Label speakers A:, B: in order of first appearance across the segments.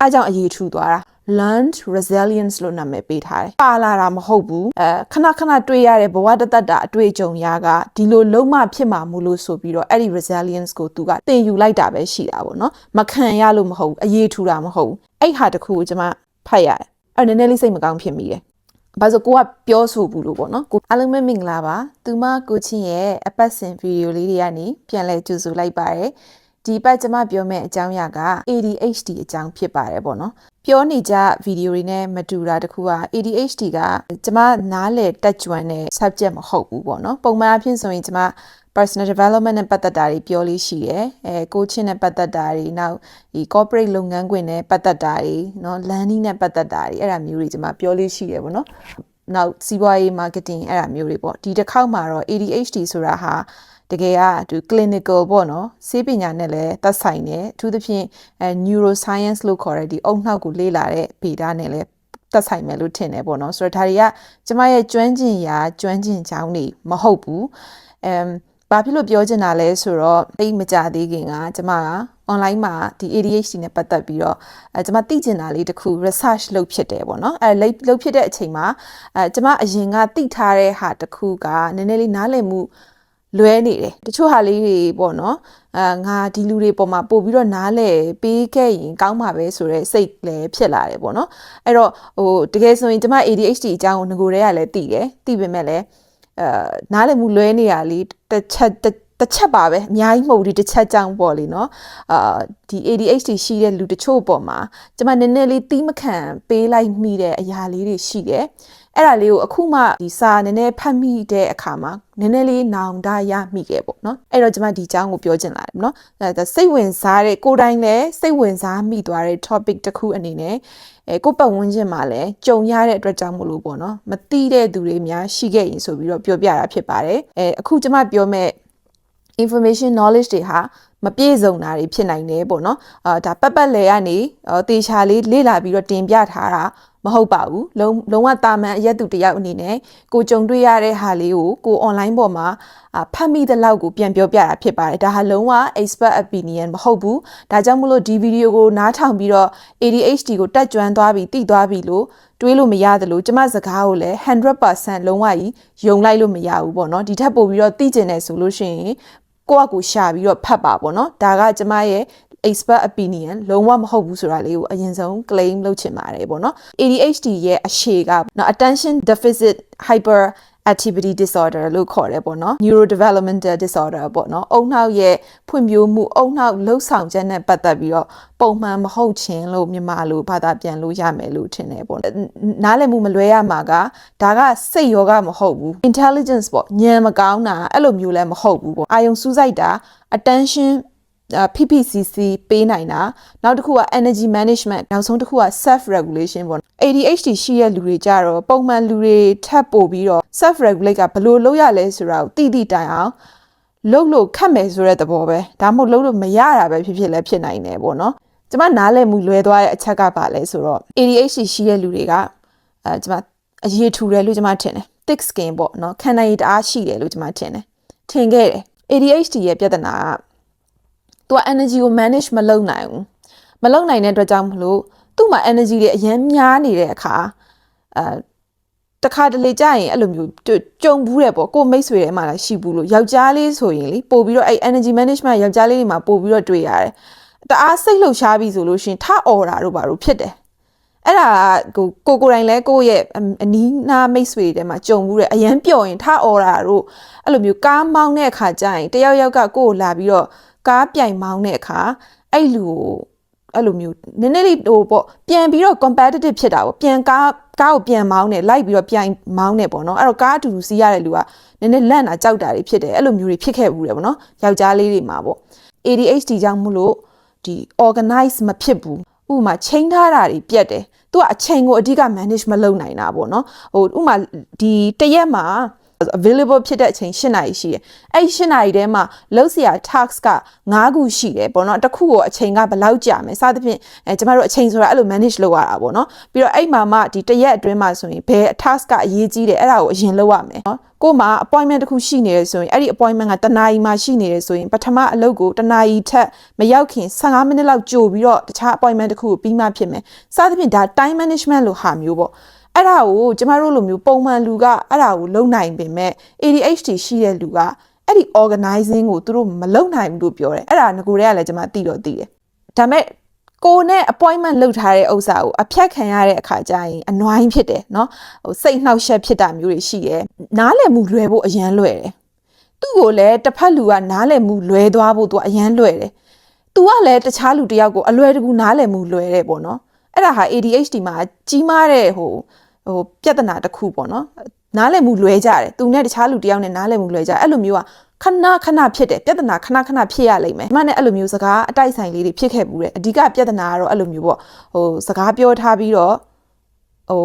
A: အဲကြောင့်အရေးထူသွားတာ learned resilience လို့နာမည်ပေးထားတယ်ပါလာတာမဟုတ်ဘူးအဲခဏခဏတွေ့ရတဲ့ဘဝတသက်တာအတွေ့အကြုံရာကဒီလိုလုံးမဖြစ်မှာမို့လို့ဆိုပြီးတော့အဲ့ဒီ resilience ကိုသူကသင်ယူလိုက်တာပဲရှိတာပေါ့နော်မခံရလို့မဟုတ်ဘူးအရေးထူတာမဟုတ်ဘူးအဲ့ဟာတခုကိုကျွန်မဖတ်ရတယ်အဲ့နည်းနည်းလေးစိတ်မကောင်းဖြစ်မိတယ်ဘာလို့ကိုကပြောဆိုဘူးလို့ပေါ့နော်ကိုအားလုံးပဲမင်္ဂလာပါသူမကိုချင်းရဲ့အပတ်စဉ်ဗီဒီယိုလေးတွေကနေပြန်လဲကြိုဆိုလိုက်ပါတယ် ဒီပတ်ကျွန်မပြောမယ့်အကြောင်းအရာက ADHD အကြောင်းဖြစ်ပါတယ်ပေါ့နော်ပြောနေကြဗီဒီယိုတွေနဲ့မတူတာတခုက ADHD ကကျွန်မနားလေတက်ကြွတဲ့ subject မဟုတ်ဘူးပေါ့နော်ပုံမှန်အဖြစ်ဆိုရင်ကျွန်မ personal development နဲ့ပတ်သက်တာတွေပြောလို့ရှိတယ်အဲ coaching နဲ့ပတ်သက်တာတွေနောက်ဒီ corporate လုပ်ငန်းခွင်နဲ့ပတ်သက်တာတွေเนาะ learning နဲ့ပတ်သက်တာတွေအဲ့ဒါမျိုးတွေကျွန်မပြောလို့ရှိတယ်ပေါ့နော်နောက်စီးပွားရေး marketing အဲ့ဒါမျိုးတွေပေါ့ဒီတစ်ခေါက်မှာတော့ ADHD ဆိုတာဟာ တကယ်ကသူ clinical ပေါ့နော်ဆေးပညာနဲ့လည်းသက်ဆိုင်တယ်အထူးသဖြင့်အဲ neuroscience လို့ခေါ်တဲ့ဒီအုံနှောက်ကိုလေ့လာတဲ့ဗေဒနဲ့လည်းသက်ဆိုင်မယ်လို့ထင်တယ်ပေါ့နော်ဆိုတော့ဒါတွေကကျမရဲ့ကျွမ်းကျင်ရာကျွမ်းကျင်ကြောင်းတွေမဟုတ်ဘူးအမ်ဘာဖြစ်လို့ပြောချင်တာလဲဆိုတော့အိတ်မကြသေးခင်ကကျမက online မှာဒီ ADHD နဲ့ပတ်သက်ပြီးတော့အဲကျမသိချင်တာလေးတခု research လုပ်ဖြစ်တယ်ပေါ့နော်အဲလုပ်ဖြစ်တဲ့အချိန်မှာအဲကျမအရင်ကသိထားတဲ့ဟာတခုကနည်းနည်းလေးနားလည်မှု လွဲနေတယ်တချို့ဟာလေးတွေပေါ့နော်အာငါဒီလူတွေပေါ်မှာပို့ပြီးတော့နားလဲပေးခဲ့ရင်ကောင်းမှာပဲဆိုတော့စိတ်လည်းဖြစ်လာတယ်ပေါ့နော်အဲ့တော့ဟိုတကယ်ဆိုရင်ကျမ ADHD အကြောင်းကိုငကိုတွေကလည်းသိတယ်သိပေမဲ့လည်းအာနားလည်မှုလွဲနေတာလေးတစ်ချက် တစ်ချက်ပါပဲအများကြီးမဟုတ်ဘူးဒီတစ်ချက်ကြောင်းပေါ့လေနော်အာဒီ ADHD ရှိတဲ့လူတချို့ပေါ်မှာကျမနည်းနည်းလေးတီးမခံပေးလိုက်မိတဲ့အရာလေးတွေရှိတယ်အဲ့ဒါလေးကိုအခုမှဒီစာနည်းနည်းဖတ်မိတဲ့အခါမှာနည်းနည်းလေးနောင်တရမိခဲ့ပေါ့နော်အဲ့တော့ကျွန်မဒီအကြောင်းကိုပြောချင်လာတယ်နော်အဲစိတ်ဝင်စားတဲ့ကိုယ်တိုင်လည်းစိတ်ဝင်စားမိသွားတဲ့ topic တစ်ခုအနေနဲ့အဲကိုပတ်ဝန်းကျင်မှာလည်းကြုံရတဲ့အတွက်ကြောင့်မလို့ပေါ့နော်မသိတဲ့သူတွေများရှိခဲ့ရင်ဆိုပြီးတော့ပြောပြတာဖြစ်ပါတယ်အဲအခုကျွန်မပြောမဲ့ information knowledge တွေဟာမပြည့်စုံတာတွေဖြစ်နိုင်တယ်ပေါ့နော်အာဒါပတ်ပတ်လေကနေတေချာလေးလေ့လာပြီးတော့တင်ပြထားတာမဟုတ်ပါဘူးလုံးလုံးဝတာမန်အရက်သူတယောက်အနေနဲ့ကိုကြုံတွေ့ရတဲ့ဟာလေးကိုကို online ပေါ်မှာဖတ်မိတဲ့လောက်ကိုပြန်ပြောပြတာဖြစ်ပါတယ်ဒါဟာလုံးဝ expert opinion မဟုတ်ဘူးဒါကြောင့်မလို့ဒီဗီဒီယိုကိုနားထောင်ပြီးတော့ ADHD ကိုတက်ကြွသွားပြီးသိသွားပြီလို့တွေးလို့မရတယ်လို့ကျမစကားကိုလည်း100%လုံးဝကြီးယုံလိုက်လို့မရဘူးပေါ့နော်ဒီထက်ပိုပြီးတော့သိကျင်တယ်ဆိုလို့ရှိရင် ကိုယ့်အကူရှာပြီးတော့ဖတ်ပါပေါ့နော်ဒါကကျမရဲ့ expert opinion လုံးဝမဟုတ်ဘူးဆိုတာလေးကိုအရင်ဆုံး claim လုပ်ချင်ပါတယ်ပေါ့နော် ADHD ရဲ့အရှေကနော် attention deficit hyper activity disorder လို့ခေါ်တယ်ပေါ့နော် neurodevelopmental disorder ပေါ့နော်အုံနှောက်ရဲ့ဖွံ့ဖြိုးမှုအုံနှောက်လှုပ်ဆောင်ချက်နဲ့ပတ်သက်ပြီးတော့ပုံမှန်မဟုတ်ခြင်းလို့မြန်မာလိုဘာသာပြန်လို့ရမယ်လို့ထင်တယ်ပေါ့နားလည်မှုမလွဲရမှာကဒါကစိတ်ယောဂမဟုတ်ဘူး intelligence ပေါ့ဉာဏ်မကောင်းတာအဲ့လိုမျိုးလည်းမဟုတ်ဘူးပေါ့အာယုံစူးစိုက်တာ attention PPCC ပေးနိုင်တာနောက်တစ်ခုက energy management နောက်ဆုံးတစ်ခုက self regulation ပေါ့ ADHD ရှိတဲ့လူတွေကြတော့ပုံမှန်လူတွေထပ်ပို့ပြီးတော့ self regulate ကဘယ်လိုလုပ်ရလဲဆိုတာကိုတိတိတိုင်အောင်လုပ်လို့ခက်မယ်ဆိုတဲ့သဘောပဲဒါမှမဟုတ်လုပ်လို့မရတာပဲဖြစ်ဖြစ်လည်းဖြစ်နိုင်တယ်ပေါ့နော်ကျမနားလည်မှုလွဲသွားတဲ့အချက်ကပါလဲဆိုတော့ ADHD ရှိတဲ့လူတွေကအဲကျမအရေးထူတယ်လို့ကျမထင်တယ် thick skin ပေါ့နော်ခန္ဓာရည်တအားရှိတယ်လို့ကျမထင်တယ်ထင်ခဲ့တယ် ADHD ရဲ့ပြဿနာက သူက energy ကို manage မလုပ်နိုင်ဘူးမလုပ်နိုင်တဲ့အတွက်ကြောင့်မလို့သူ့မှာ energy တွေအရင်များနေတဲ့အခါအဲတခါတလေကြာရင်အဲ့လိုမျိုးကြုံဘူးတယ်ပေါ့ကိုမိတ်ဆွေထဲမှာလည်းရှိဘူးလို့ယောက်ျားလေးဆိုရင်လေပို့ပြီးတော့အဲ့ energy management ယောက်ျားလေးတွေမှာပို့ပြီးတော့တွေ့ရတယ်တအားစိတ်လှုပ်ရှားပြီဆိုလို့ရှင်ထအော်တာတို့ဘာလို့ဖြစ်တယ်အဲ့ဒါကိုကိုကိုတိုင်းလဲကိုရဲ့အနီးနားမိတ်ဆွေတွေမှာကြုံဘူးတယ်အရန်ပျော်ရင်ထအော်တာတို့အဲ့လိုမျိုးကားမောင်းတဲ့အခါကျရင်တယောက်ယောက်ကကိုကိုလာပြီးတော့ ကားပြိုင်မောင်းတဲ့အခါအဲ့လူကိုအဲ့လိုမျိုးနည်းနည်းလေးဟိုပေါ့ပြန်ပြီးတော့ competitive ဖြစ်တာပေါ့ပြန်ကားကားကိုပြန်မောင်းတယ်လိုက်ပြီးတော့ပြိုင်မောင်းတယ်ပေါ့နော်အဲ့တော့ကားအတူတူစီးရတဲ့လူကနည်းနည်းလန့်တာကြောက်တာတွေဖြစ်တယ်အဲ့လိုမျိုးတွေဖြစ်ခဲ့ဘူးတယ်ပေါ့နော်ယောက်ျားလေးတွေမှာပေါ့ ADHD ကြောင့်မို့လို့ဒီ organize မဖြစ်ဘူးဥပမာချိန်ထားတာတွေပြတ်တယ်သူကအချိန်ကိုအဓိက manage မလုပ်နိုင်တာပေါ့နော်ဟိုဥပမာဒီတရက်မှာ available ဖြစ်တဲ့အချိန်8နာရီရှိတယ်အဲ့ဒီ8နာရီထဲမှာလုပ်စရာ task က9ခုရှိတယ်ပေါ့နော်တစ်ခုကိုအချိန်ကဘယ်လောက်ကြာမယ်စသဖြင့်အဲကျမတို့အချိန်ဆိုတာအဲ့လို manage လုပ်ရတာပေါ့နော်ပြီးတော့အဲ့မှာမှဒီတစ်ရက်အတွင်းမှာဆိုရင်ဘယ် task ကအရေးကြီးတယ်အဲ့ဒါကိုအရင်လုပ်ရမယ်နော်ကို့မှာ appointment တစ်ခုရှိနေတယ်ဆိုရင်အဲ့ဒီ appointment ကတနာရီမှရှိနေတယ်ဆိုရင်ပထမအလုပ်ကိုတနာရီထက်မရောက်ခင်15မိနစ်လောက်ကြိုပြီးတော့တခြား appointment တစ်ခုကိုပြီးမှဖြစ်မယ်စသဖြင့်ဒါ time management လို့ဟာမျိုးပေါ့ အဲ့ဒါကိုကျမတို့လိုမျိုးပုံမှန်လူကအဲ့ဒါကိုလုံနိုင်ပေမဲ့ ADHD ရှိတဲ့လူကအဲ့ဒီ organizing ကိုသူတို့မလုံနိုင်ဘူးလို့ပြောတယ်အဲ့ဒါငကိုတွေကလည်းကျမသိတော့သိတယ်ဒါပေမဲ့ကိုနဲ့ appointment လုပ်ထားတဲ့ဥစ္စာကိုအဖြတ်ခံရတဲ့အခါကျရင်အနွိုင်းဖြစ်တယ်เนาะဟိုစိတ်နှောက်ယှက်ဖြစ်တာမျိုးတွေရှိတယ်နားလည်မှုလွယ်ဖို့အရန်လွယ်တယ်သူ့ကိုလည်းတစ်ဖက်လူကနားလည်မှုလွယ်သွားဖို့သူကအရန်လွယ်တယ်သူကလည်းတခြားလူတစ်ယောက်ကိုအလွယ်တကူနားလည်မှုလွယ်တယ်ပေါ့နော်အဲ့ဒါဟာ ADHD မှာကြီးမားတဲ့ဟို ဟိုပြဿနာတစ်ခုပေါ့နော်နားလည်မှုလွဲကြတယ်သူနဲ့တခြားလူတစ်ယောက်နဲ့နားလည်မှုလွဲကြအဲ့လိုမျိုးကခဏခဏဖြစ်တယ်ပြဿနာခဏခဏဖြစ်ရလိမ့်မယ်။မနဲ့အဲ့လိုမျိုးစကားအတိုက်ဆိုင်လေးတွေဖြစ်ခဲ့ဘူးတဲ့အဓိကပြဿနာကတော့အဲ့လိုမျိုးပေါ့ဟိုစကားပြောထားပြီးတော့ဟို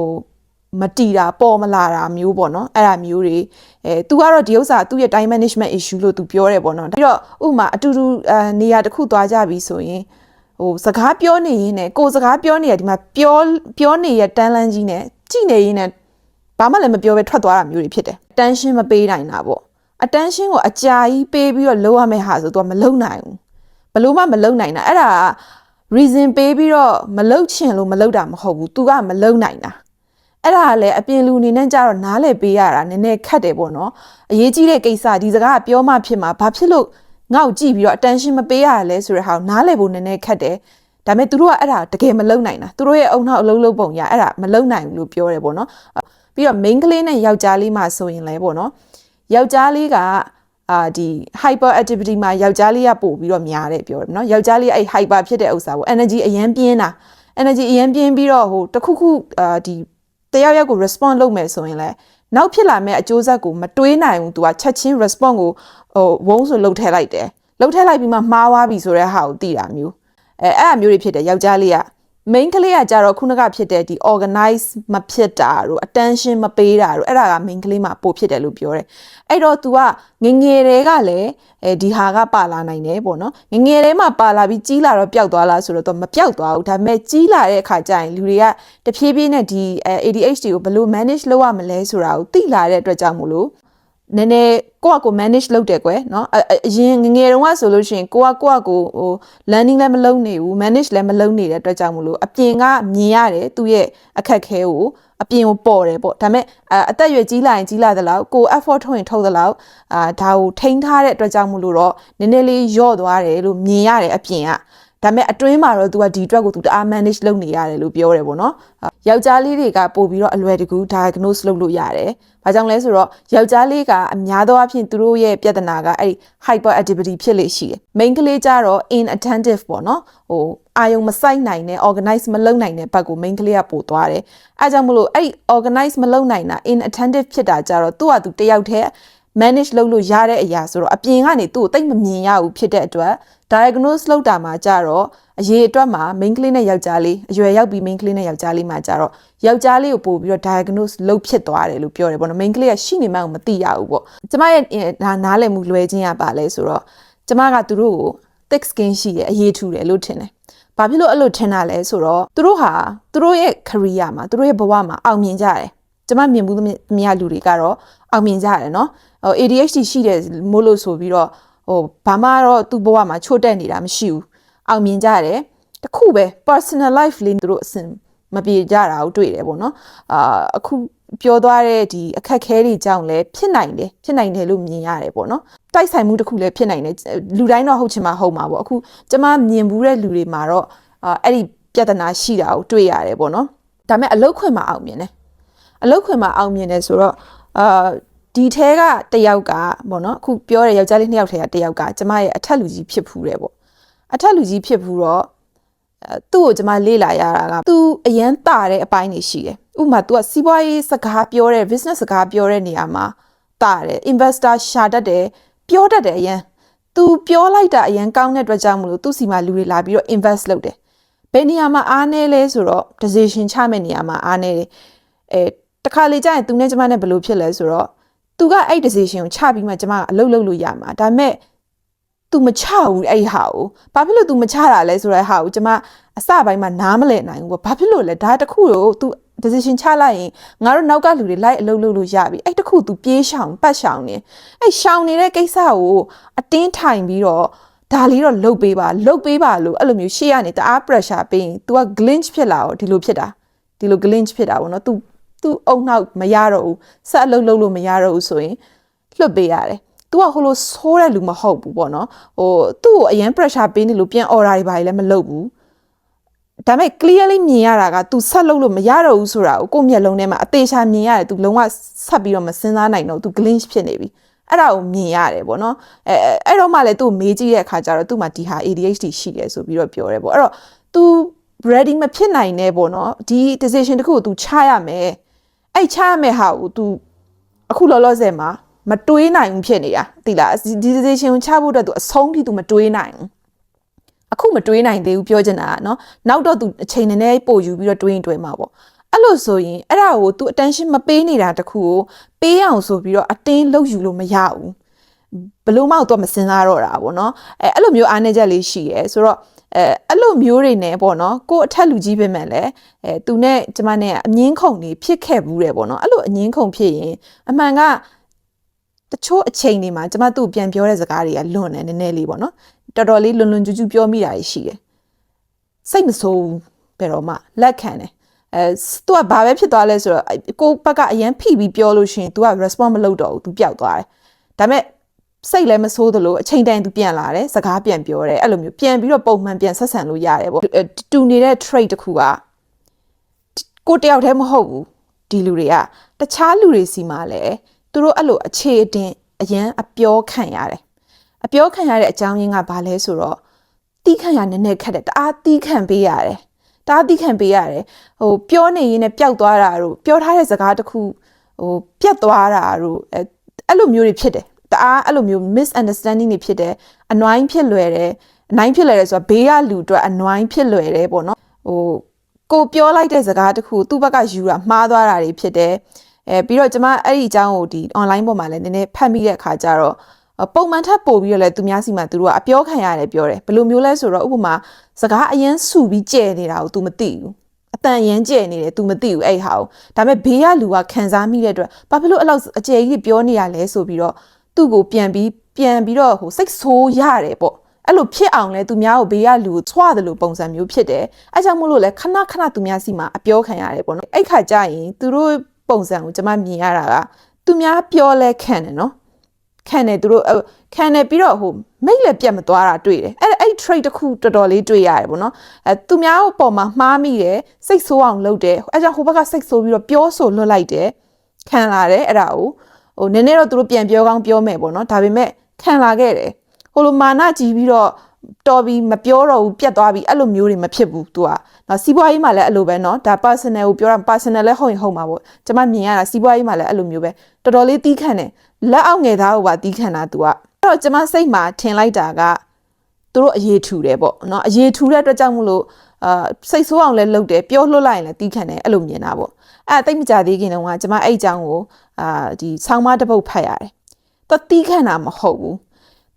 A: မတီတာပေါ်မလာတာမျိုးပေါ့နော်အဲ့ဒါမျိုးတွေအဲ तू ကတော့ဒီဥစ္စာသူ့ရဲ့ time management issue လို့ तू ပြောတယ်ပေါ့နော်ပြီးတော့ဥပမာအတူတူအဲနေရာတစ်ခုသွားကြပြီဆိုရင်ဟိုစကားပြောနေရင်းနဲ့ကိုယ်စကားပြောနေရဒီမှာပြောပြောနေရတန်းလန်းကြီးနဲ့ ကြည်နေရင်းနဲ့ဘာမှလည်းမပြောဘဲထွက်သွားတာမျိုးတွေဖြစ်တယ် attention မပေးနိုင်တာပေါ့ attention ကိုအကြာကြီးပေးပြီးတော့လုပ်ရမယ့်ဟာဆို तू မလုပ်နိုင်ဘူးဘလို့မှမလုပ်နိုင်တာအဲ့ဒါက reason ပေးပြီးတော့မလုပ်ချင်လို့မလုပ်တာမဟုတ်ဘူး तू ကမလုပ်နိုင်တာအဲ့ဒါကလည်းအပြင်လူအနေနဲ့ကြတော့နားလည်ပေးရတာနည်းနည်းခက်တယ်ပေါ့နော်အရေးကြီးတဲ့ကိစ္စဒီစကားကပြောမှဖြစ်မှာဘာဖြစ်လို့ငေါ့ကြည့်ပြီးတော့ attention မပေးရလဲဆိုတဲ့ဟာကိုနားလည်ဖို့နည်းနည်းခက်တယ် ဒါပေမဲ့သူတို့ကအဲ့ဒါတကယ်မလုံနိုင်တာသူတို့ရဲ့အုံနောက်အလုံးလုံးပုံရအဲ့ဒါမလုံနိုင်ဘူးလို့ပြောတယ်ပေါ့နော်ပြီးတော့ main ကလေးနဲ့ယောက်ျားလေးမှဆိုရင်လည်းပေါ့နော်ယောက်ျားလေးကအာဒီ hyper activity မှာယောက်ျားလေးကပို့ပြီးတော့များတယ်ပြောတယ်နော်ယောက်ျားလေးအဲ့ hyper ဖြစ်တဲ့ဥစ္စာပေါ့ energy အရန်ပြင်းတာ energy အရန်ပြင်းပြီးတော့ဟိုတခုခုအာဒီတယောက်ယောက်ကို respond လုပ်မယ်ဆိုရင်လည်းနောက်ဖြစ်လာမယ့်အကျိုးဆက်ကိုမတွေးနိုင်ဘူး तू ကချက်ချင်း response ကိုဟိုဝုန်းဆိုလှုပ်ထည့်လိုက်တယ်လှုပ်ထည့်လိုက်ပြီးမှမှားသွားပြီဆိုတဲ့ဟာကိုသိတာမျိုး အဲအဲ့အမျိုးတွေဖြစ်တယ်ယောက်ျားလေးက main ကလေးကကြတော့ခုနကဖြစ်တဲ့ဒီ organize မဖြစ်တာတို့ attention မပေးတာတို့အဲ့ဒါက main ကလေးမှာပိုဖြစ်တယ်လို့ပြောတယ်အဲ့တော့ तू ကငငယ်တွေကလည်းအဲဒီဟာကပါလာနိုင်တယ်ပေါ့နော်ငငယ်ထဲမှာပါလာပြီးကြီးလာတော့ပျောက်သွားလားဆိုတော့ तू မပျောက်သွားဘူးဒါပေမဲ့ကြီးလာတဲ့အခါကျရင်လူတွေကတဖြည်းဖြည်းနဲ့ဒီ ADHD ကိုဘယ်လို manage လုပ်ရမလဲဆိုတာကိုသိလာတဲ့အတွက်ကြောင့်မို့လို့ နည်းနည်းကိုယ့်အကို manage လုပ်တယ်ကွယ်เนาะအရင်ငငယ်တုန်းကဆိုလို့ရှိရင်ကိုကကိုယ့်အကိုဟို learning လည်းမလုပ်နေဘူး manage လည်းမလုပ်နေတဲ့အတွက်ကြောင့်မလို့အပြင်ကမြင်ရတယ်သူ့ရဲ့အခက်ခဲကိုအပြင်ကိုပေါ်တယ်ပေါ့ဒါပေမဲ့အသက်အရွယ်ကြီးလာရင်ကြီးလာသလောက်ကို effort ထုတ်ရင်ထုတ်သလောက်အာဒါကိုထိန်းထားတဲ့အတွက်ကြောင့်မလို့တော့နည်းနည်းလေးယော့သွားတယ်လို့မြင်ရတယ်အပြင်က ဒါပေမဲ့အတွင်းမှာတော့ तू ကဒီ drug ကို तू တအား manage လုပ်နေရတယ်လို့ပြောတယ်ပေါ့နော်ယောက်ျားလေးတွေကပို့ပြီးတော့အလွယ်တကူ diagnose လုပ်လို့ရတယ်။ဘာကြောင့်လဲဆိုတော့ယောက်ျားလေးကအများသောအားဖြင့်သူတို့ရဲ့ပြဿနာကအဲ့ဒီ hyperactivity ဖြစ်လေရှိတယ်။ main ကလေးကြတော့ inattentive ပေါ့နော်။ဟိုအာယုံမစိုက်နိုင်တဲ့ organize မလုပ်နိုင်တဲ့ဘက်ကို main ကလေးကပို့သွားတယ်။အဲကြောင့်မလို့အဲ့ organize မလုပ်နိုင်တာ inattentive ဖြစ်တာကြတော့သူ့ဟာသူတယောက်တည်း manage လုပ်လို့ရတဲ့အရာဆိုတော့အပြင်ကနေသူ့ကိုတိတ်မမြင်ရဘူးဖြစ်တဲ့အတွက် diagnose လောက်တာမှာကြတော့အရေးအတွက်မှာ main ကလေးနဲ့ယောက်ျားလေးအရွယ်ရောက်ပြီး main ကလေးနဲ့ယောက်ျားလေးမှာကြတော့ယောက်ျားလေးကိုပို့ပြီးတော့ diagnose လုပ်ဖြစ်သွားတယ်လို့ပြောတယ်ပေါ့နော် main ကလေးကရှိနေမှကိုမသိရဘူးပေါ့ကျမရဲ့ဒါနားလည်မှုလွဲခြင်းရပါလဲဆိုတော့ကျမကသူတို့ကို thick skin ရှိတယ်အရေးထူတယ်လို့ထင်တယ်ဘာဖြစ်လို့အဲ့လိုထင်တာလဲဆိုတော့သူတို့ဟာသူတို့ရဲ့ career မှာသူတို့ရဲ့ဘဝမှာအောင်မြင်ကြတယ်ကျမမြင်ဘူးသမီးလူတွေကတော့အောင်မြင်ကြတယ်နော်ဟို ADHD ရှိတယ်မို့လို့ဆိုပြီးတော့ ဟိုဘာမှတော့သူ့ဘဝမှာချို့တက်နေတာမရှိဘူးအောင်မြင်ကြတယ်တခုပဲ personal life လေးသူတို့အစင်မပြေကြတာကိုတွေ့တယ်ပေါ့နော်အာအခုပြောသွားတဲ့ဒီအခက်ခဲတွေကြောင့်လည်းဖြစ်နိုင်တယ်ဖြစ်နိုင်တယ်လို့မြင်ရတယ်ပေါ့နော်တိုက်ဆိုင်မှုတစ်ခုလည်းဖြစ်နိုင်တယ်လူတိုင်းတော့ဟုတ်ချင်မှဟုတ်မှာပေါ့အခုကျမမြင်ဘူးတဲ့လူတွေမှာတော့အာအဲ့ဒီပြဿနာရှိတာကိုတွေ့ရတယ်ပေါ့နော်ဒါပေမဲ့အလုတ်ခွင်မှာအောင်မြင်တယ်အလုတ်ခွင်မှာအောင်မြင်တယ်ဆိုတော့အာ ဒီထဲကတယောက်ကပေါ့နော်အခုပြောတဲ့ယောက်ျားလေးနှစ်ယောက်ထဲကတယောက်ကကျမရဲ့အထက်လူကြီးဖြစ်ဖူးတယ်ပေါ့အထက်လူကြီးဖြစ်ဖူးတော့သူ့ကိုကျမလေ့လာရတာကသူအရန်တာတဲ့အပိုင်းတွေရှိတယ်ဥပမာ तू ကစီးပွားရေးစကားပြောတဲ့ business စကားပြောတဲ့နေရာမှာတာတယ် investor ရှာတတ်တယ်ပြောတတ်တယ်အရန် तू ပြောလိုက်တာအရန်ကောင်းတဲ့အတွက်ကြောင့်မလို့သူ့စီမှာလူတွေလာပြီးတော့ invest လုပ်တယ်ဘယ်နေရာမှာအားနေလဲဆိုတော့ decision ချမဲ့နေရာမှာအားနေတယ်အဲတခါလေကြာရင်သူနဲ့ကျမနဲ့ဘယ်လိုဖြစ်လဲဆိုတော့ သူကအဲ့ decision ကိုချပြီးမှကျမကအလုပ်လုပ်လို့ရမှာဒါပေမဲ့ तू မချဘူးအဲ့ဟာကိုဘာဖြစ်လို့ तू မချတာလဲဆိုတဲ့ဟာကိုကျမအစပိုင်းမှာနားမလည်နိုင်ဘူးပေါ့ဘာဖြစ်လို့လဲဒါတခုကို तू decision ချလိုက်ရင်ငါတို့နောက်ကလူတွေလိုက်အလုပ်လုပ်လို့ရပြီအဲ့တခု तू ပြေးရှောင်ပတ်ရှောင်နေအဲ့ရှောင်နေတဲ့ကိစ္စကိုအတင်းထိုင်ပြီးတော့ဒါလေးတော့လုတ်ပေးပါလုတ်ပေးပါလို့အဲ့လိုမျိုးရှေ့ကနေတအား pressure ပေးရင် तू က glitch ဖြစ်လာတော့ဒီလိုဖြစ်တာဒီလို glitch ဖြစ်တာပေါ့နော် तू သူ့အုံနောက်မရတော့ဘူးဆက်အလုပ်လုပ်လို့မရတော့ဘူးဆိုရင်လွတ်ပေးရတယ်။ तू ကဟိုလိုဆိုးတဲ့လူမဟုတ်ဘူးပေါ့နော်။ဟိုသူ့ကိုအရင် pressure ပေးနေလို့ပြန် order တွေပါလည်းမလုပ်ဘူး။ဒါပေမဲ့ clearly မြင်ရတာက तू ဆက်လုပ်လို့မရတော့ဘူးဆိုတာကိုကိုယ့်မျက်လုံးထဲမှာအသေးချာမြင်ရတယ် तू လုံးဝဆက်ပြီးတော့မစဉ်းစားနိုင်တော့ तू glitch ဖြစ်နေပြီ။အဲ့ဒါကိုမြင်ရတယ်ပေါ့နော်။အဲအဲ့တော့မှလည်းသူ့မေးကြည့်တဲ့အခါကျတော့သူ့မှာဒီဟာ ADHD ရှိတယ်ဆိုပြီးတော့ပြောတယ်ပေါ့။အဲ့တော့ तू ready မဖြစ်နိုင်နဲ့ပေါ့နော်။ဒီ decision တခုကို तू ချရမယ်။ အဲ့ချရမယ့်ဟာကို तू အခုလောလောဆယ်မှာမတွေးနိုင်ဘူးဖြစ်နေတာသိလားဒီ decision ကိုချဖို့အတွက် तू အဆုံးထိ तू မတွေးနိုင်ဘူးအခုမတွေးနိုင်သေးဘူးပြောချင်တာကနော်နောက်တော့ तू အချိန်နည်းနည်းပို့ယူပြီးတော့တွေးရင်တွေးမှာပေါ့အဲ့လိုဆိုရင်အဲ့ဒါကို तू attention မပေးနေတာတခုကိုပေးအောင်ဆိုပြီးတော့အတင်းလှုပ်ယူလို့မရဘူးဘလို့မှတော့မစင်စားတော့တာပေါ့နော်အဲအဲ့လိုမျိုးအားနေချက်လေးရှိရဲဆိုတော့ အဲအဲ့လိုမျိုးတွေနဲ့ပေါ့နော်ကို့အထက်လူကြီးပြင်မဲ့လဲအဲသူနဲ့ကျမနဲ့အငင်းခုန်နေဖြစ်ခဲ့ဘူးတယ်ပေါ့နော်အဲ့လိုအငင်းခုန်ဖြစ်ရင်အမှန်ကတချို့အချိန်တွေမှာကျမသူ့ပြန်ပြောတဲ့စကားတွေကလွန်တယ်နည်းနည်းလေးပေါ့နော်တော်တော်လေးလွန်လွန်ကျူးကျူးပြောမိတာရှိတယ်စိတ်မဆိုးဘူးဘယ်တော့မှလက်ခံတယ်အဲသူကဘာပဲဖြစ်သွားလဲဆိုတော့ကိုဘက်ကအရန်ဖိပြီးပြောလို့ရှိရင် तू က response မလုပ်တော့ဘူး तू ပျောက်သွားတယ်ဒါပေမဲ့ စိတ်လည်းမဆိုးသလိုအချိန်တိုင်းသူပြန်လာတယ်စကားပြန်ပြောတယ်အဲ့လိုမျိုးပြန်ပြီးတော့ပုံမှန်ပြန်ဆက်ဆံလို့ရတယ်ပေါ့တူနေတဲ့ trait တစ်ခုကကိုတယောက်တည်းမဟုတ်ဘူးဒီလူတွေကတခြားလူတွေစီမှာလည်းသူတို့အဲ့လိုအခြေအတင်အရန်အပြောခံရတယ်အပြောခံရတဲ့အကြောင်းရင်းကဘာလဲဆိုတော့တီးခံရနည်းနည်းခက်တယ်တအားတီးခံပေးရတယ်တအားတီးခံပေးရတယ်ဟိုပြောနေရင်းနဲ့ပျောက်သွားတာတို့ပြောထားတဲ့စကားတစ်ခုဟိုပြတ်သွားတာတို့အဲအဲ့လိုမျိုးတွေဖြစ်တယ် တအားအဲ့လိုမျိုး misunderstanding တွေဖြစ်တယ်အနွိုင်းဖြစ်လွယ်တယ်အနိုင်ဖြစ်လွယ်တယ်ဆိုတာဘေးကလူအတွက်အနွိုင်းဖြစ်လွယ်တယ်ပေါ့နော်ဟိုကိုပြောလိုက်တဲ့စကားတခုသူ့ဘက်ကယူတာမှားသွားတာတွေဖြစ်တယ်အဲပြီးတော့ကျွန်မအဲ့ဒီအကြောင်းကိုဒီ online ပေါ်မှာလည်းနည်းနည်းဖတ်မိတဲ့အခါကျတော့ပုံမှန်ထပ်ပို့ပြီးတော့လည်းသူများစီမှာသူတို့ကအပြောခံရတယ်ပြောတယ်ဘယ်လိုမျိုးလဲဆိုတော့ဥပမာစကားအရင်စုပြီးကြဲနေတာကို तू မသိဘူးအတန်ရမ်းကြဲနေတယ် तू မသိဘူးအဲ့ဟာကိုဒါပေမဲ့ဘေးကလူကခံစားမိတဲ့အတွက်ဘာဖြစ်လို့အဲ့လောက်အကျယ်ကြီးပြောနေရလဲဆိုပြီးတော့ သူ့ကိုပြန်ပြီးပြန်ပြီးတော့ဟိုစိတ်ဆိုးရတယ်ပေါ့အဲ့လိုဖြစ်အောင်လဲသူများကိုဘေးကလူကိုဆွတယ်လို့ပုံစံမျိုးဖြစ်တယ်အဲကြောင့်မို့လို့လဲခဏခဏသူများစီမှာအပြောခံရတယ်ပေါ့နော်အဲ့ခါကျရင်သူတို့ပုံစံကိုကျွန်မမြင်ရတာကသူများပြောလဲခံတယ်နော်ခံတယ်သူတို့ခံတယ်ပြီးတော့ဟိုမိတ်လည်းပြတ်မသွားတာတွေ့တယ်အဲ့အဲ့ trade တစ်ခုတော်တော်လေးတွေ့ရတယ်ပေါ့နော်အဲသူများကိုပေါ်မှာမှားမိတယ်စိတ်ဆိုးအောင်လုပ်တယ်အဲကြောင့်ဟိုဘက်ကစိတ်ဆိုးပြီးတော့ပြောဆိုလွတ်လိုက်တယ်ခံလာတယ်အဲ့ဒါကို ဟိုနည်းနည်းတော့သူတို့ပြန်ပြောကောင်းပြောမယ်ပေါ့နော်ဒါပေမဲ့ခံလာခဲ့တယ်ဟိုလိုမာနကြီးပြီးတော့တော်ပြီးမပြောတော့ဘူးပြတ်သွားပြီးအဲ့လိုမျိုးတွေမဖြစ်ဘူးသူကနော်စီးပွားရေးမှာလည်းအဲ့လိုပဲနော်ဒါ personal ကိုပြောတာ personal လည်းဟုတ်ရင်ဟုတ်မှာပေါ့ကျမမြင်ရတာစီးပွားရေးမှာလည်းအဲ့လိုမျိုးပဲတော်တော်လေးတီးခန့်တယ်လက်အောက်ငယ်သားကိုပါတီးခန့်တာသူကအဲ့တော့ကျမစိတ်မှာထင်လိုက်တာကသူတို့အရေးထူတယ်ပေါ့နော်အရေးထူတဲ့အတွက်ကြောင့်မလို့အာစိတ်ဆိုးအောင်လည်းလုပ်တယ်ပြောလှုပ်လိုက်ရင်လည်းတီးခန့်တယ်အဲ့လိုမြင်တာပေါ့အဲ့တိတ်မကြသေးခင်တုန်းကကျမအဲ့အကြောင်းကို အာဒီဆောင်းမတစ်ပုတ်ဖတ်ရတယ်သူတီးခန့်တာမဟုတ်ဘူး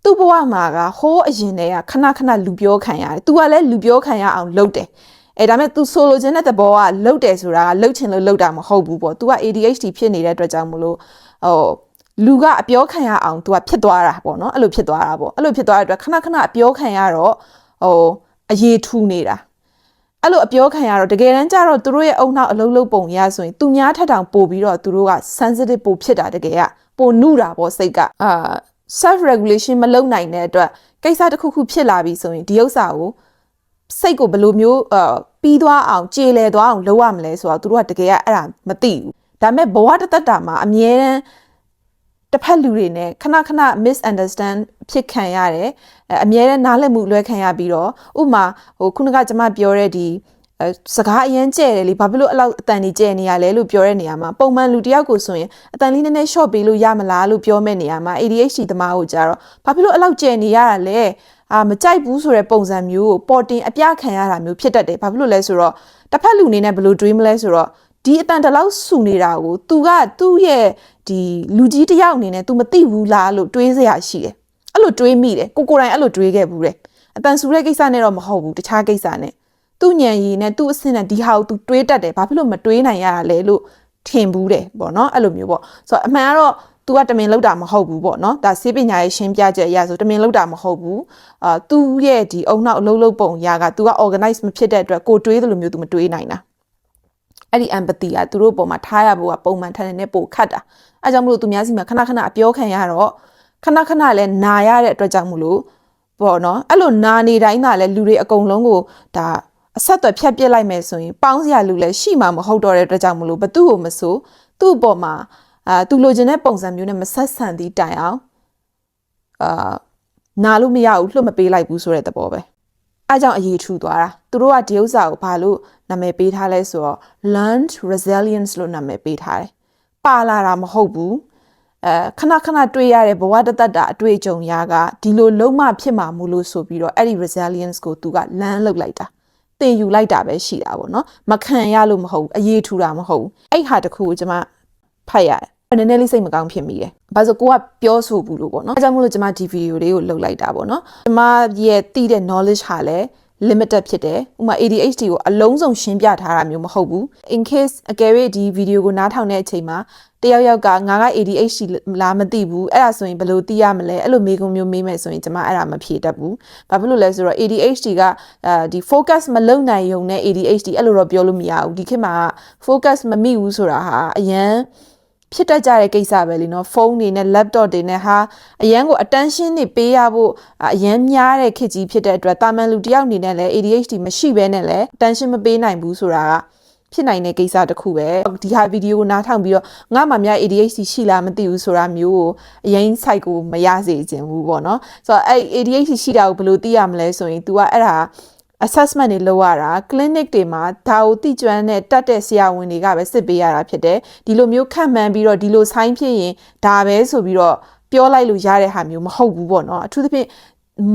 A: သူ့ဘဝမှာကဟိုးအရင်တည်းကခဏခဏလူပြောခံရတယ်။ तू ကလည်းလူပြောခံရအောင်လုပ်တယ်။အဲဒါမဲ့ तू ဆိုလိုချင်တဲ့သဘောကလှုပ်တယ်ဆိုတာကလှုပ်ချင်လို့လှုပ်တာမဟုတ်ဘူးပေါ့။ तू က ADHD ဖြစ်နေတဲ့အတွက်ကြောင့်မလို့ဟိုလူကအပြောခံရအောင် तू ကဖြစ်သွားတာပေါ့နော်။အဲ့လိုဖြစ်သွားတာပေါ့။အဲ့လိုဖြစ်သွားတဲ့အတွက်ခဏခဏအပြောခံရတော့ဟိုအရေးထူနေတာ။ အဲ့လိုအပြောခံရတော့တကယ်တမ်းကျတော့သူတို့ရဲ့အုံနောက်အလုံးလုံးပုံရဆိုရင်သူများထက်တောင်ပို့ပြီးတော့သူတို့က sensitive ပို့ဖြစ်တာတကယ်ကပိုနုတာပေါ့စိတ်ကအာ self regulation မလုပ်နိုင်တဲ့အတွက်ကိစ္စတစ်ခုခုဖြစ်လာပြီဆိုရင်ဒီဥစ္စာကိုစိတ်ကိုဘယ်လိုမျိုးအာပြီးသွားအောင်ကြေလည်သွားအောင်လုပ်ရမလဲဆိုတော့သူတို့ကတကယ်ကအဲ့ဒါမသိဘူးဒါပေမဲ့ဘဝတစ်သက်တာမှာအမြဲတမ်း တစ်ဖက်လူတွေနဲ့ခဏခဏ misunderstand ဖြစ်ခံရတယ်အမြဲတမ်းနားလည်မှုလွဲခံရပြီးတော့ဥမာဟိုခုနကကျွန်မပြောတဲ့ဒီအဲစကားအရင်ကျဲတယ်လေဘာဖြစ်လို့အဲ့လောက်အတန်ကြီးကျဲနေရလဲလို့ပြောတဲ့နေရာမှာပုံမှန်လူတယောက်ကိုဆိုရင်အတန်လေးနည်းနည်း short ပေးလို့ရမလားလို့ပြောမဲ့နေရာမှာ ADHD သမားကိုကြတော့ဘာဖြစ်လို့အဲ့လောက်ကျဲနေရတာလဲအာမကြိုက်ဘူးဆိုတဲ့ပုံစံမျိုးကိုပေါ်တင်အပြခံရတာမျိုးဖြစ်တတ်တယ်ဘာဖြစ်လို့လဲဆိုတော့တစ်ဖက်လူအနေနဲ့ဘယ်လိုတွေးမလဲဆိုတော့ ဒီအတန်တလောက်စုနေတာကို तू ကသူ့ရဲ့ဒီလူကြီးတစ်ယောက်အနေနဲ့ तू မသိဘူးလားလို့တွေးစရာရှိတယ်အဲ့လိုတွေးမိတယ်ကိုကိုယ်တိုင်အဲ့လိုတွေးခဲ့ဘူးတဲ့အတန်စုတဲ့ကိစ္စနဲ့တော့မဟုတ်ဘူးတခြားကိစ္စနဲ့သူ့ညံရည်နဲ့သူ့အဆင့်နဲ့ဒီဟာကို तू တွေးတတ်တယ်ဘာဖြစ်လို့မတွေးနိုင်ရတာလဲလို့ထင်ဘူးတယ်ပေါ့နော်အဲ့လိုမျိုးပေါ့ဆိုတော့အမှန်ကတော့ तू ကတမင်လောက်တာမဟုတ်ဘူးပေါ့နော်ဒါစေပညာရေးရှင်းပြချက်အရဆိုတမင်လောက်တာမဟုတ်ဘူးအာသူ့ရဲ့ဒီအုံနောက်အလုံးလုံးပုံအရာက तू က organize မဖြစ်တဲ့အတွက်ကိုတွေးတယ်လို့မျိုး तू မတွေးနိုင်တာ အဲ့ဒီ empathy ကသူတို့ပုံမှာထားရဖို့ကပုံမှန်ထန်တဲ့ပိုခတ်တာအဲကြောင့်မလို့သူများစီမှာခဏခဏအပြောခံရတော့ခဏခဏလဲနာရတဲ့အတွက်ကြောင့်မလို့ပေါ့နော်အဲ့လိုနာနေတိုင်းသာလဲလူတွေအကုန်လုံးကိုဒါအဆက်အသွယ်ဖြတ်ပစ်လိုက်မယ်ဆိုရင်ပေါင်းစရာလူလည်းရှိမှာမဟုတ်တော့တဲ့အတွက်ကြောင့်မလို့ဘသူ့ကိုမဆိုသူ့အပေါ်မှာအာသူလိုချင်တဲ့ပုံစံမျိုးနဲ့မဆက်ဆံသည့်တိုင်အောင်အာနာလို့မရဘူးလွတ်မပေးလိုက်ဘူးဆိုတဲ့သဘောပဲအဲကြောင့်အရေးထူသွားတာသူတို့ကဒီဥစ္စာကိုဘာလို့ နာမည်ပေးထားလဲဆိုတော့ learned resilience လို့နာမည်ပေးထားတယ်ပါလာတာမဟုတ်ဘူးအဲခဏခဏတွေ့ရတဲ့ဘဝတသက်တာအတွေ့အကြုံရာကဒီလိုလုံးမဖြစ်မှာမလို့ဆိုပြီးတော့အဲ့ဒီ resilience ကိုသူကလမ်းလုတ်လိုက်တာတင်ယူလိုက်တာပဲရှိတာပေါ့နော်မခံရလို့မဟုတ်ဘူးအရေးထူတာမဟုတ်ဘူးအဲ့ဟာတခုကိုကျွန်မဖတ်ရတယ်နည်းနည်းလေးစိတ်မကောင်းဖြစ်မိတယ်။ဘာလို့ကိုကပြောဆိုဘူးလို့ပေါ့နော်။အဲကြောင့်မလို့ကျွန်မဒီဗီဒီယိုလေးကိုလုပ်လိုက်တာပေါ့နော်။ကျွန်မရဲ့တည်တဲ့ knowledge ဟာလည်း limited ဖြစ်တယ်။ဥပမာ ADHD ကိုအလုံးစုံရှင်းပြထားတာမျိုးမဟုတ်ဘူး။ in case အကယ်၍ဒီဗီဒီယိုကိုနားထောင်တဲ့အချိန်မှာတယောက်ယောက်ကငါက ADHD လားမသိဘူးအဲ့ဒါဆိုရင်ဘယ်လိုသိရမလဲအဲ့လိုမေးခွန်းမျိုးမေးမယ်ဆိုရင်ကျွန်မအဲ့ဒါမဖြေတတ်ဘူး။ဘာဖြစ်လို့လဲဆိုတော့ ADHD ကအဲဒီ focus မလုပ်နိုင်ရုံနဲ့ ADHD အဲ့လိုတော့ပြောလို့မရဘူး။ဒီခေတ်မှာ focus မမိဘူးဆိုတာဟာအရန် ဖြစ်တတ်ကြတဲ့ကိစ္စပဲလीနော်ဖုန်းတွေနဲ့ laptop တွေနဲ့ဟာအရန်ကို attention တွေပေးရဖို့အရန်များတဲ့ခေတ်ကြီးဖြစ်တဲ့အတွက်တာမန်လူတယောက်အနေနဲ့လည်း ADHD မရှိဘဲနဲ့လည်း attention မပေးနိုင်ဘူးဆိုတာကဖြစ်နိုင်တဲ့ကိစ္စတစ်ခုပဲဒီဟာဗီဒီယိုကိုနားထောင်ပြီးတော့ငါမှများ ADHD ရှိလားမသိဘူးဆိုတာမျိုးကိုအရင် site ကိုမရစေခြင်းဘူးပေါ့နော်ဆိုတော့အဲ့ ADHD ရှိတာကိုဘယ်လိုသိရမလဲဆိုရင် तू ကအဲ့ဒါ assessment တွေလုပ်ရတာ clinic တွေမှာဒါကိုတိကျွမ်းတဲ့တတ်တဲ့ဆရာဝန်တွေကပဲစစ်ပေးရတာဖြစ်တယ်ဒီလိုမျိုးခန့်မှန်းပြီးတော့ဒီလိုဆိုင်းဖြစ်ရင်ဒါပဲဆိုပြီးတော့ပြောလိုက်လို့ရတဲ့ဟာမျိုးမဟုတ်ဘူးပေါ့နော်အထူးသဖြင့်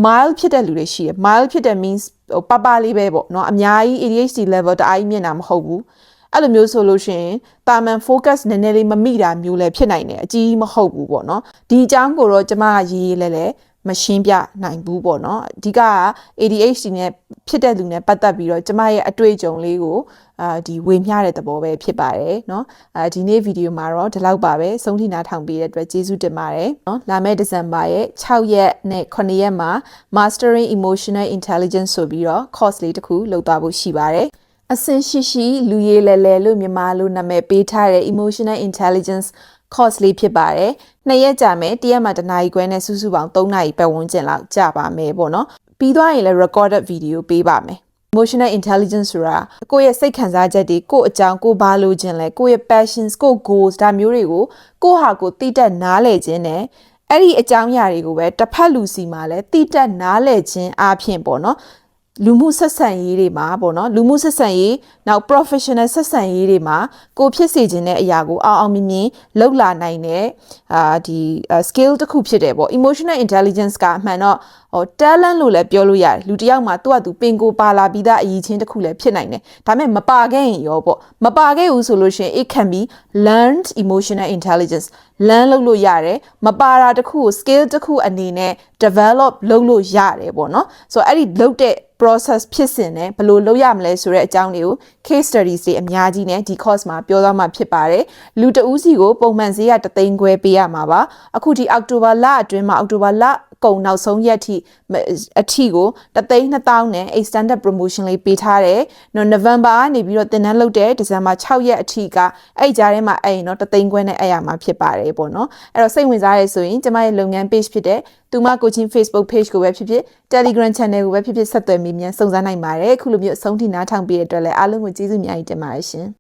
A: mild ဖြစ်တဲ့လူတွေရှိတယ် mild ဖြစ်တဲ့ means ဟိုပပလေးပဲပေါ့နော်အများကြီး ADHD level တအားကြီးမြင့်တာမဟုတ်ဘူးအဲ့လိုမျိုးဆိုလို့ရှိရင်တာမန် focus နည်းနည်းလေးမမိတာမျိုးလည်းဖြစ်နိုင်တယ်အကြီးမဟုတ်ဘူးပေါ့နော်ဒီအကြောင်းကိုတော့ကျမကရေးရေးလဲလဲ မရှင်းပြနိုင်ဘူးပေါ့နော်အဓိကက ADHD နဲ့ဖြစ်တဲ့လူနဲ့ပတ်သက်ပြီးတော့ကျမရဲ့အတွေ့အကြုံလေးကိုအာဒီဝေမျှတဲ့သဘောပဲဖြစ်ပါတယ်เนาะအဲဒီနေ့ဗီဒီယိုမှာတော့ဒီလောက်ပါပဲဆုံးထိနာထောင်ပေးတဲ့အတွက်ကျေးဇူးတင်ပါတယ်เนาะလာမယ့်ဒီဇင်ဘာရဲ့6ရက်နဲ့9ရက်မှာ Mastering Emotional Intelligence ဆိုပြီးတော့ course လေးတစ်ခုလုပ်သွားဖို့ရှိပါတယ်အစင်ရှိရှိလူရည်လဲလဲလို့မြန်မာလိုနာမည်ပေးထားတဲ့ emotional intelligence course လေးဖြစ်ပါတယ်။နှစ်ရက်ကြာမယ်။တရက်မှာတစ်နာရီခွဲနဲ့စုစုပေါင်း3နာရီပတ်ဝန်းကျင်လောက်ကြာပါမယ်ပေါ့နော်။ပြီးသွားရင်လည်း recorded video ပေးပါမယ်။ emotional intelligence ဆိုတာကိုယ့်ရဲ့စိတ်ခံစားချက်တွေကိုယ့်အကြောင်းကိုဘာလို့ခြင်းလဲကိုယ့်ရဲ့ passions ကိုယ့် goals ဒါမျိုးတွေကိုကိုယ့်ဟာကိုယ်သိတတ်နားလည်ခြင်းနဲ့အဲ့ဒီအကြောင်းအရာတွေကိုပဲတစ်ဖက်လူစီမှာလည်းတိတက်နားလည်ခြင်းအပြင်ပေါ့နော် လူမှုဆက်ဆံရေးတွေမှာပေါ့နော်လူမှုဆက်ဆံရေးနောက် professional ဆက်ဆံရေးတွေမှာကိုဖြစ်စေခြင်းတဲ့အရာကိုအောင်အောင်မြင်မြင်လောက်လာနိုင်တဲ့အာဒီ skill တစ်ခုဖြစ်တယ်ပေါ့ emotional intelligence ကအမှန်တော့ဟို talent လို့လည်းပြောလို့ရတယ်လူတစ်ယောက်မှာသူ့အတူပင်ကိုပါလာပြီးသားအရည်ချင်းတစ်ခုလည်းဖြစ်နိုင်တယ်ဒါပေမဲ့မပါခဲ့ရင်ရောပေါ့မပါခဲ့ဘူးဆိုလို့ရှိရင် it can be learned emotional intelligence learn လုပ်လို့ရတယ်မပါတာတစ်ခုကို skill တစ်ခုအနေနဲ့ develop လုပ်လို့ရတယ်ပေါ့နော်ဆိုတော့အဲ့ဒီလုပ်တဲ့ process ဖြစ်စဉ်နဲ့ဘယ်လိုလုပ်ရမလဲဆိုတဲ့အကြောင်းတွေကို case studies တွေအများကြီးနဲ့ဒီ course မှာပြောသွားမှာဖြစ်ပါတယ်လူတဦးစီကိုပုံမှန်ဈေးကတသိန်းခွဲပေးရမှာပါအခုဒီအောက်တိုဘာလအတွင်းမှာအောက်တိုဘာလ ကုံနောက်ဆုံးရက်ထိအထိကိုတသိန်း2000နဲ့ extended promotion လေးပေးထားတယ်။နော် November ကနေပြီးတော့တင်နန်းလုပ်တဲ့ December 6ရက်အထိကအဲ့ကြားထဲမှာအဲ့ရင်တော့တသိန်းခွဲနဲ့အဲ့ရမှာဖြစ်ပါတယ်ပေါ့နော်။အဲ့တော့စိတ်ဝင်စားရဲဆိုရင်ကျမရဲ့လုပ်ငန်း page ဖြစ်တဲ့သူမ coaching Facebook page ကိုပဲဖြစ်ဖြစ် Telegram channel ကိုပဲဖြစ်ဖြစ်ဆက်သွယ်မိမြန်စုံစမ်းနိုင်ပါတယ်။အခုလိုမျိုးအဆုံးထိနားထောင်ပေးတဲ့အတွက်လည်းအားလုံးကိုကျေးဇူးအများကြီးတင်ပါတယ်ရှင်။